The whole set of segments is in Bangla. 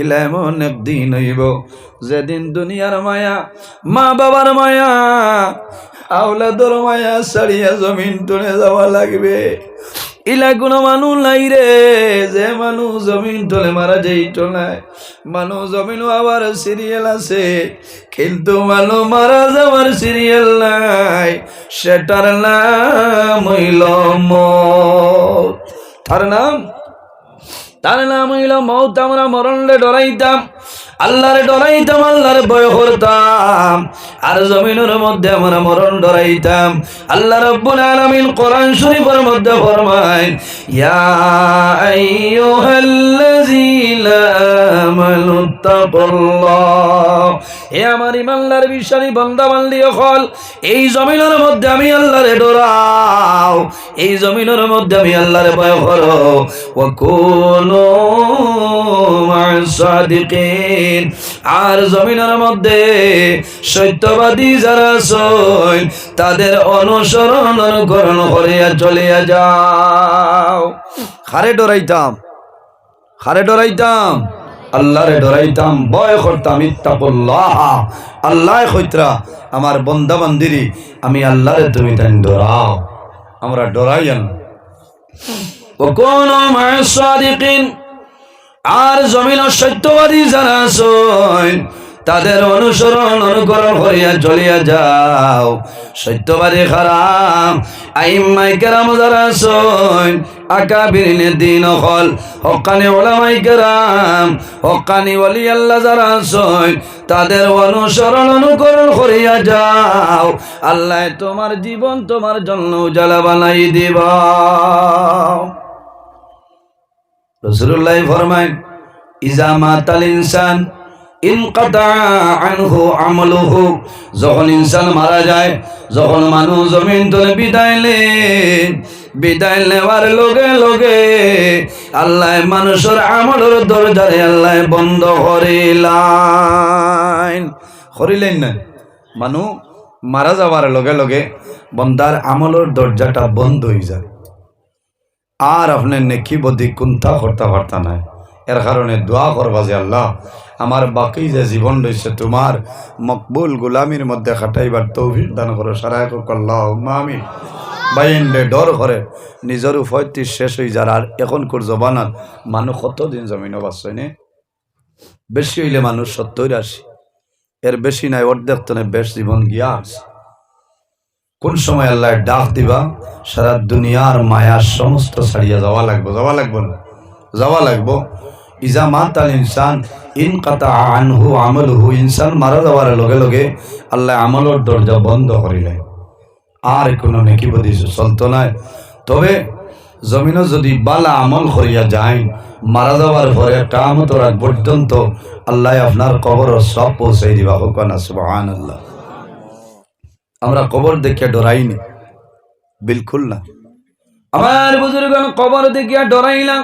ইলা এমন একদিন হইব। যেদিন দুনিয়ার মায়া, মা বাবার মায়া, আওলাদর মায়া ছাড়িয়া জমিন টনে যাওয়া লাগবে। ইলা কোনো মানুষ নাই রে, যে মানুষ জমিন টলে মারা যাই টলায় মানুষ জমিন আবার সিরিয়াল আছে, কিন্তু মানুষ মারা যাওয়ার সিরিয়াল নাই। সেটার নাম হইল মত। তার নাম তার নাম হইল মৌত আমরা মরণে ডরাইতাম। আল্লাহরে ডরাইতাম, আল্লাহরে ভয় করতাম। আর জমিনের মধ্যে আমরা মরণ ডরাইতাম। আল্লাহ রব্বুল আলামিন কোরআন শরীফের মধ্যে ফরমায়, ইয়া আইয়ুহাল্লাযীনা হে আমার ইমানদার, বিশ্বাসী বান্দা বান্দি হল এই জমিনের মধ্যে আমি আল্লাহরে ডরাও, এই জমিনের মধ্যে আমি আল্লাহরে ভয় করো। ওয়া কুনু আর জমিনের মধ্যে সত্যবাদী যারা আছেন, তাদের অনুসরণ অনুকরণ করিয়া চলিয়া যাও। খারে ডরাইতাম খারে ডরাইতাম। আল্লাহরে ডরাইতাম, ভয় করতাম, ইত্তাকুল্লাহ। আল্লাহ কইত্রা আমার বন্দা বান্দিরি আমি আল্লাহরে তুমি তাই ডরাও। আমরা ডরাইয়ান কোন মায়ের সাদিকিন, আর জমিন সত্যবাদী যারা আছেন, তাদের অনুসরণ অনুকরণ করিয়া চলিয়া যাও। সত্যবাদী খারাপ আইম্মাই কেরাম যারা আছেন আকা বিরিনে দিন হল হকানি ওলামাই কেরাম, হকানি ওলি আল্লাহ যারা আছেন, তাদের অনুসরণ অনুকরণ করিয়া যাও। আল্লাহ তোমার জীবন তোমার জন্য উজালা বানাই দিবা। রসুল্লাহ ফরমায় ইজামা তাল ইনসান যখন ইনসান মারা যায়, যখন মানুষ জমিন তলে বিদায় নেন বিদায় নেওয়ার লগে লগে আল্লাহ মানুষের আমলের দরজারে আল্লাহ বন্ধ করিলাইন করিলেন না। মানু মারা যাওয়ার লগে লগে বন্দার আমলের দরজাটা বন্ধ হয়ে যায়। আর আপনার নেকি বদি কুন্থা করতে পারতা নাই। এর কারণে দোয়া করবা যে আল্লাহ আমার বাকি যে জীবন রয়েছে তোমার, মকবুল গুলামির মধ্যে খাটাইবার তৌফিক দান করো সারাই আল্লাহ আমি বাইন্ডে ডর করে নিজের উভয়টি শেষ হয়ে যার, আর এখন কোর জবানাত মানুষ কতদিন জমিন বাঁচছে নে? বেশি হইলে মানুষ সত্তর আসি এর বেশি নাই, অর্ধেক তনে বেশ জীবন গিয়া আছে। কোন সময় আল্লাহ ডাক দিবা, সারা দুনিয়ার মায়ার সমস্ত ছাড়িয়া যাওয়া লাগবো যাওয়া লাগবো না। যাওয়া লাগবো। ইজা মাত আল ইনসান ইন কাতা আনহু আমল হু ইনসান মারা যাওয়ার লগে লগে আল্লাহ আমলর দরজা বন্ধ করিলেন। আর কোনো নেকি বদি চলতো নাই। তবে জমিনও যদি বালা আমল করিয়া যায় মারা যাওয়ার পরে কামতর আগ পর্যন্ত আল্লাহ আপনার কবর সব পৌঁছাই দিবা, হোক না সুবহান আল্লাহ আমরা কবর দেখে ডরাইনি। বিলকুল না। আমার বুজুর্গ কবর দেখিয়া ডরাইলাম।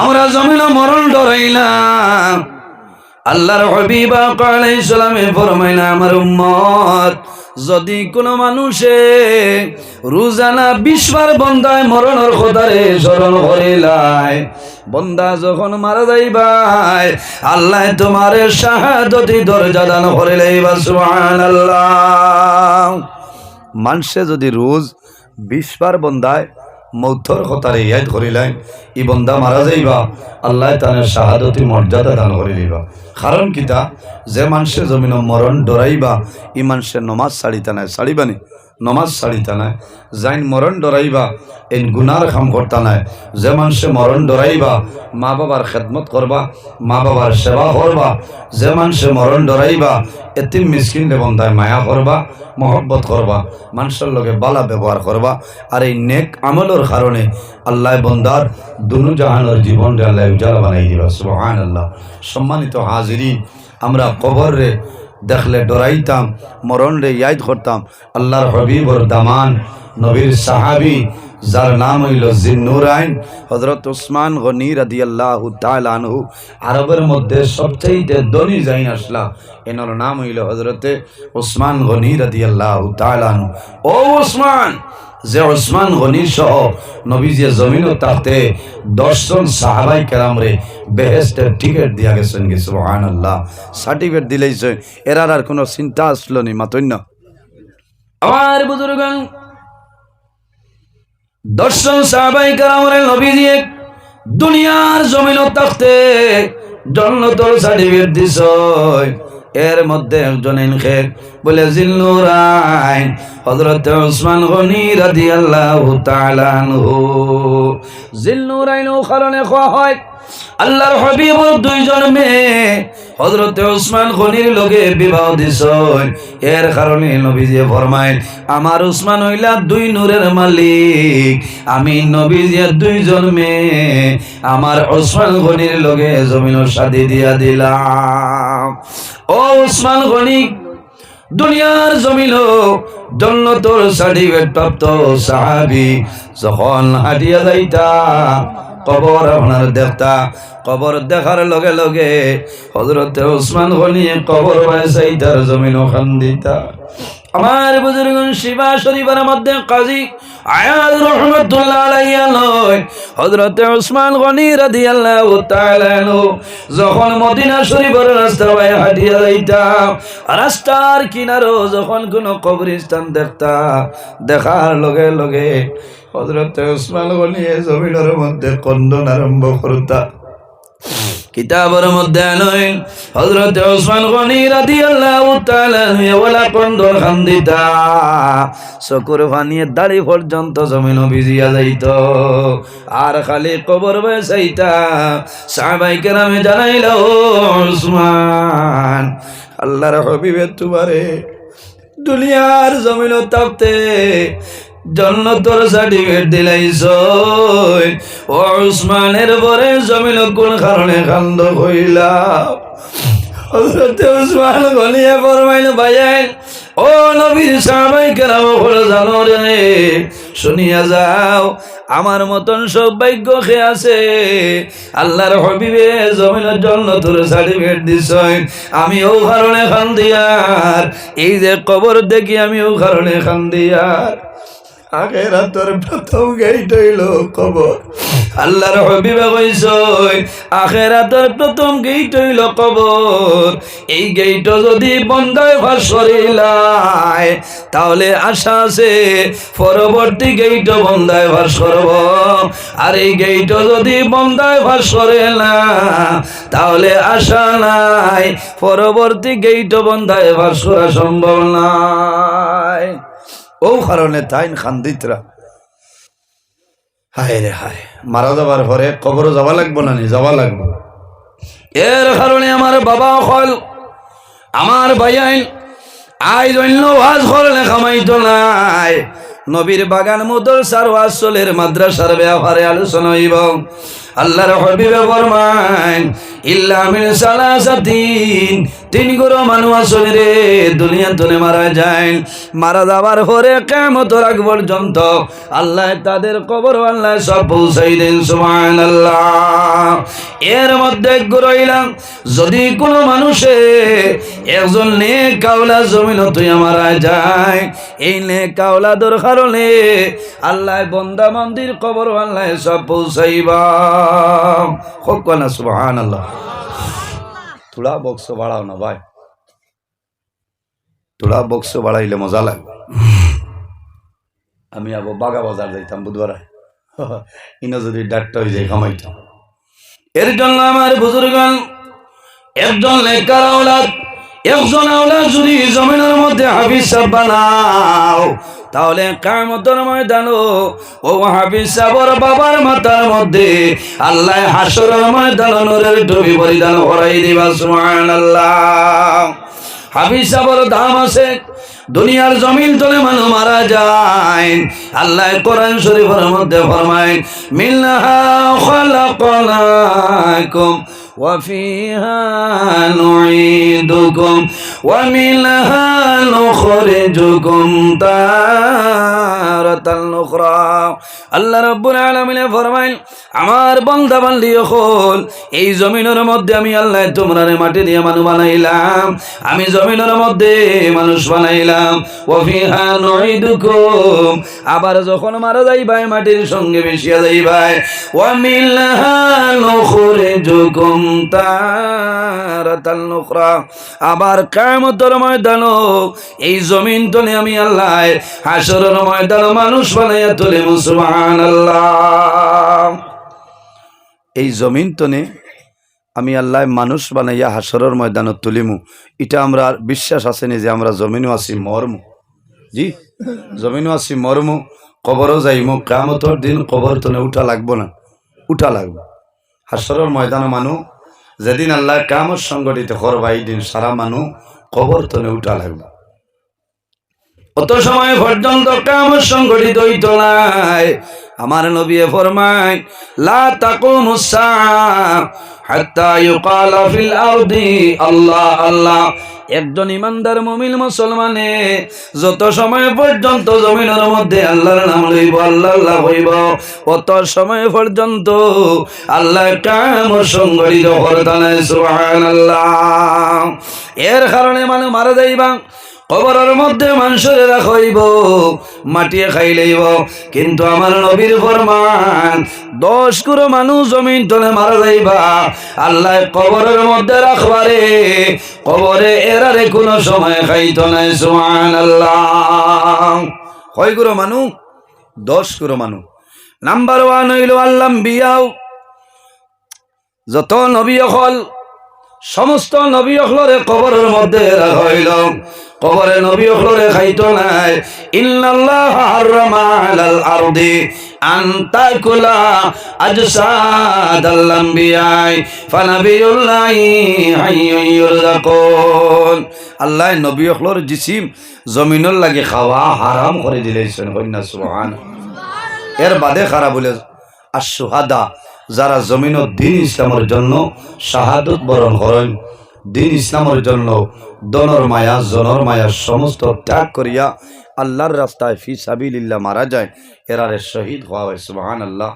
আমরা জমিন মরণ ডরাইলাম। আল্লাহর হবিবা আলাইহিস সালামে ফরমাইলা আমার উম্মত, যদি কোনো মানুষে রোজানা বিশবার বন্দায় মরণের কথারে স্মরণ করিলাই বন্দা যখন মারা যাইবাই, আল্লাহ তোমার শাহাদতি দরজা দান করিলাইবা সুবহানাল্লাহ। মানুষে যদি রোজ বিশবার বন্দায় মৌথর কথারে ইয়াদ করিলেন, ই বন্দা মারা যাইবা, আল্লাহ তানের শাহাদতি মর্যাদা দান করে দিবা। কারণ কিতা যে মানুষের জমিন মরণ ডরাইবা, ই মানুষের নমাজ ছাড়িতা নাই ছাড়িবানি নমাজ ছাড়িতা নাই। যাইন মরণ ডরাইবা এই গুনার কাম করতা নাই। যে মানুষে মরণ ডরাইবা মা বাবার খেদমত করবা মা বাবার সেবা করবা যে মানুষে মরণ ডরাইবা এতিম মিসকিন বন্ধায় মায়া করবা মহব্বত করবা মানুষের লগে বালা ব্যবহার করবা আর এই নেক আমলের কারণে আল্লাহ বন্দার দুনু জাহানের জীবন আল্লাহ উজালা বানাই দিবা। সুবহান আল্লাহ সম্মানিত হাজিরিন আমরা কবর রে দেখলে ডরাইতাম, মরণ রে ইয়াদ করতাম। আল্লাহর হবিবর দামান, নবীর সাহাবি, যার নাম হইল জিন্নুরাইন হজরত উসমান গনি রাদি আল্লাহ আনহু। আরবের মধ্যে সবচেয়ে ধনী যাইন আসলা, এনার নাম হইল হজরতে উসমান গনি রাদি আল্লাহ আনহু। ও উসমান যে ওসমান গনি সহ নবীজি জমিন তাতে দশজন সাহাবাই কেরাম রে বেহেস্টের টিকিট দিয়া গেছেন গেছে সুবহান আল্লাহ সার্টিফিকেট দিলেইছে। এরার আর কোনো চিন্তা আসলো নি, মাতন্য। আমার বুজুর্গ দর্শন সাহাবাই কারামরে নবী দিয়ে দুনিয়ার জমিন থাকতে জন্নতর সার্টিফিকেট দিছ। এর মধ্যে একজন খের বলে, জিল্লুরাইন হজরত ওসমান গনি রাদিয়াল্লাহু তাআলা আনহু। জিল্লুরাইন ও কারণে খাওয়া হয়। আল্লাহর হাবিবর দুইজন মেয়ে হজরতে ওসমান গনির লগে বিবাহ দিছ এর কারণে নবীজি ফরমায় আমার উসমান হইলা দুই নূরের মালিক, আমি নবীজি দুইজন মেয়ে, আমার ওসমান গনির লগে জমিনের সাথে দিয়া দিলাম। ও উসমান গনি, দুনিয়ার জমিল জন্নতর সার্টিফিকেট প্রাপ্ত সাহাবি, যখন হাটিয়া যাইতা, কবর আপনার দেখতা কবর দেখার লগে লগে হজরতে ওসমান গনি কবর বাইসাইতার জমিন ওখান দিতা। আমার বুজুর্গ শিবা শরীফের মধ্যে কাজী আয়াত রহমতুল্লাহ আলাইয়া লয় হযরতে ওসমান গনি রাদিয়াল্লাহু তাআলা যখন মদিনা শরীফের রাস্তা বাই হাঁটিয়া যাইতাম, রাস্তার কিনারো যখন কোনো কবরস্থান দেখতা দেখার লগে লগে হযরতে ওসমান গনি এই জমিনের মধ্যে কন্দন আরম্ভ করতা কিতাবের মধ্যে নয়। হজরত ওসমান গনি রাদিয়াল্লাহু তাআলা ওয়ালা কন্দর খান্দিতা। চকুর পানিয়ে দাড়ি পর্যন্ত জমিন ভিজিয়া যাইত। আর খালি কবর বেসাইতা সাহাবাই কেরামে জানাইল ওসমান, আল্লাহর হবিবে তোমারে দুনিয়ার জমিন তাপতে জন্নতর সার্টিফিকেট দিলাইছ ও উসমানের পরে জমিন কোন কারণে কান্দ কইলা হযরত উসমান গলিয়ে ফরমাইল ভাইয়াই ও নবীর সাহাবাই শুনিয়া যাও, আমার মতন সৌভাগ্য খে আছে। আল্লাহর হবিবে জমিনের জন্য তোর সার্টিফিকেট দিছ আমি ও কারণে খান দিয়ার এই যে কবর দেখি আমি ও কারণে খান দিয়ার আগেরা তোর প্রথম গেইট হইল কবর। আল্লাহর হবিবে কইস আখেরা তোর প্রথম হইল কবর। এই গেইট যদি বন্ধায় ভাস করিলাই তাহলে আশা আছে পরবর্তী গেইট বন্ধায় ভাস করব আর এই গেইট যদি বন্ধায় ভাস করে না, তাহলে আশা নাই পরবর্তী গেইট বন্ধায় ভাস করা সম্ভব নাই। ও কারণে তাইন খান্দিতরা। হায় রে হায়, মারা যাবার পরে কবর যাওয়া লাগবো না নি? যাওয়া লাগবো। এর কারণে আমার বাবা হল, আমার ভাইয়াইন আই অন্য ওয়াজ করলে খামাইতো নাই। নবীর বাগান মুদর সার ওয়াজ চলের মাদ্রাসার ব্যাপারে আলোচনা হইব। আল্লাহর হবিবে ফরমান ইল্লা মিন সালাসাতিন। তিন গুরু মানুষ আসলে রে, দুনিয়া তুলে মারা যায়। মারা যাবার পরে কেমত রাখ পর্যন্ত আল্লাহ তাদের কবর আল্লাহ সব পৌঁছাই দেন, সুবহানাল্লাহ। এর মধ্যে গুরইলাম, যদি কোনো মানুষে একজন নে কাউলা জমিন তুই মারা যায়, এই নে কাউলা দর কারণে আল্লাহ বন্দা মন্দির কবর আল্লাহ সব পৌঁছাইবা। হোক না সুবহান আল্লাহ থোড়া বক্স বাড়াও না ভাই। থোড়া বক্স বাড়াইলে মজা লাগবে। আমি আবার বাগা বাজার যাইতাম বুধবার। ইনো যদি ডাক্তার হয়ে যায় কামাইতাম এর জন্য আমার বুজুর্গান একজন লেখার আওলাদ একজন আওলাদ যদি জমিনের মধ্যে হাফিজ বানাও। তাহলে কামতর ময়দানো ও হাফিজ বাবার মাথার মধ্যে আল্লাহ হাসরের ময়দান নূরের টুপি পরিধান করাই দিবা, সুবহানাল্লাহ। হাফিজ সাহেবর দাম আছে, দুনিয়ার জমিন তলে মানুষ মারা যায়। আল্লাহ কোরআন শরীফের মধ্যে ফরমায়, মিল্লাহা খালাকনাকুম وفيها نعيدكم ومنها نخرجكم تارة أخرى আল্লাহ রব্বুল আলামিনে ফরমাইল আমার বন্দা বান্দি হল এই জমিনের মধ্যে আমি আল্লাহ তোমরারে মাটি দিয়ে মানুষ বানাইলাম আমি জমিনের মধ্যে মানুষ বানাইলাম ওফিহা নুইদুকুম আবার যখন মারা যাইবাই মাটির সঙ্গে মিশিয়া যাইবাই ওয়ামিলহা নুখরিজুকুম আবার কিয়ামতের ময়দানও এই জমিন তলে আমি আল্লাহ হাসরের ময়দান মানুষ বানাইয়া তুলে, সুবহানাল্লাহ। এই জমিন তনে আমি আল্লাহ মানুষ বানাইয়া হাসরের ময়দানত তুলিমু। এটা আমরা বিশ্বাস আসেনি যে আমরা জমিনও আছি, মরমু। জি, জমিনও আছি, মরমু। কবরও যাইমু। কামতর দিন কবর তনে উঠা লাগবো না। উঠা লাগবো। হাসরের ময়দান মানু যেদিন আল্লাহ কামত সংগঠিত করবা, এই দিন সারা মানু কবর তনে উঠা লাগবে। অত সময় পর্যন্ত কাম সংগঠিত হইত নাই। আমার নবী ফরমায়, লা তাকুমুস সাআ হাত্তা ইউকালা ফিল আরদি, আল্লাহ আল্লাহ একজন ইমানদার মুমিন মুসলমানে যত সময় পর্যন্ত জমিনের মধ্যে আল্লাহর নাম লইব আল্লাহ আল্লাহ হইব, অত সময় পর্যন্ত আল্লাহ কাম সংগঠিত করতানে এর কারণে মানে মারা যাইবা কবরের মধ্যে মানুষের রাখইব মাটিয়ে খাইলেইব কিন্তু আমার নবীর ফরমান, দশ করে মানুষ জমিন তলে মারা যাইবা। আল্লাহ কবরের মধ্যে রাখবারে কবরে এরারে কোনো সময় খাইত নাই সুমান আল্লাহ কয় গুরো মানু দশ গুরো মানু নাম্বার ওয়ান হইল আল্লাহ বিয়াও যত নবী অকল সমস্ত নবী অখলরে কবরের মধ্যে হইল। কবরে নবী অখলরে খাইতো নাই। ইন্নাল্লাহ হারামা আলাল আরদি আন তাকুলা আজসাদাল আম্বিয়াই ফানাবিয়ুল্লাহি হাইয়ুন ইউরযাকুন। আল্লাহ নবী অখলর জিসিম লাগে খাওয়া হারাম করে দিলেছেন কন্যা সুবহান এর বাদে খারাপ বলে আর সুহাদা যারা জমিন দিন ইসলামের জন্য শাহাদত বরণ করেন, দিন ইসলামের জন্য দনর মায়া, জনর মায়া সমস্ত ত্যাগ করিয়া আল্লাহর রাস্তায় ফি সাবিল্লাহ মারা যায়। এরারে শহীদ হওয়া হয় সুবাহান আল্লাহ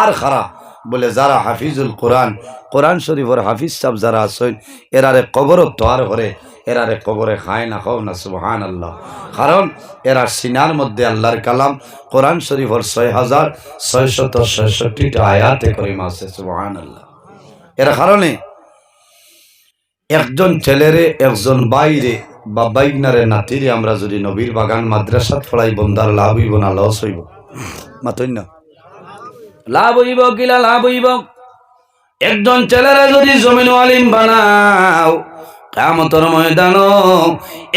আর খারা বলে, যারা হাফিজুল কোরআন কোরআন শরীফর হাফিজ সাহেব যারা আছেন, এরারে কবর তোয়ার ঘরে এরারে কবরে খায় না খাও না সুবহান আল্লাহ কারণ এরা সিনার মধ্যে আল্লাহর কালাম, কোরআন শরীফর ছয় হাজার ছয়শত ছয়ষট্টিটা আয়াতে করিম আছে সুবহান আল্লাহ এর কারণে একজন ছেলেরে, একজন বাইরে বা বাইগনারে নাতিরে আমরা যদি নবীর বাগান, মাদ্রাসাত ফলাই বন্দার লাভ হইব না, লস হইব? মাতই না। লাভ হইব, কিলা লাভ হইব? একজন ছেলেরা যদি জমিন আলিম বানাও কামতর ময়দান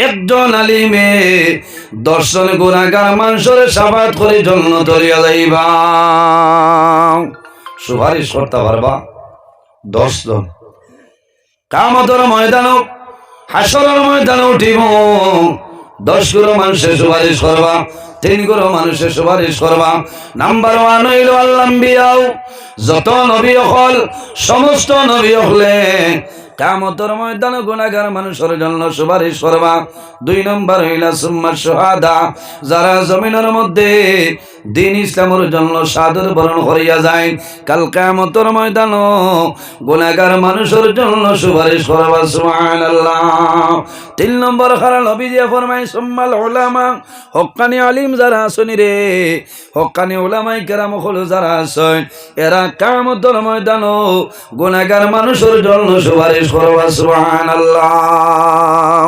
একজন আলিমে দর্শন গুণাগার মানুষের সাবাত করে জন্য তরিয়া যাইবা। সুপারিশ করতে পারবা? দশ জন কামতর ময়দান হাসরের ময়দান উঠিব। দশগুলো মানুষের সুপারিশ করবা তিনগুলো মানুষের সুপারিশ করবা। নাম্বার ওয়ান হইল আল্লাম্বিয়াও যত নবী অকল, সমস্ত নবী হলে কামতর ময়দান গুণাগার মানুষের জন্য সুপারিশ করবা। দুই নম্বর হইলা সুম্মা সোহাদা, যারা জমিনের মধ্যে দিন ইসলামের জন্য সাদর বরণ করিয়া যায়। কাল কামতর ময়দান গুণাগার মানুষের জন্য সুপারিশ করবা, সুবহানাল্লাহ। তিন নম্বর খারা নবী দিয়ে ফরমাই সুম্মাল উলামা, হক্কানি আলিম যারা আসনি রে, হক্কানি উলামাই কেরাম হল যারা আসেন এরা কামতর ময়দান গুণাগার মানুষের জন্য সুপারিশ করবা, সুবহানাল্লাহ।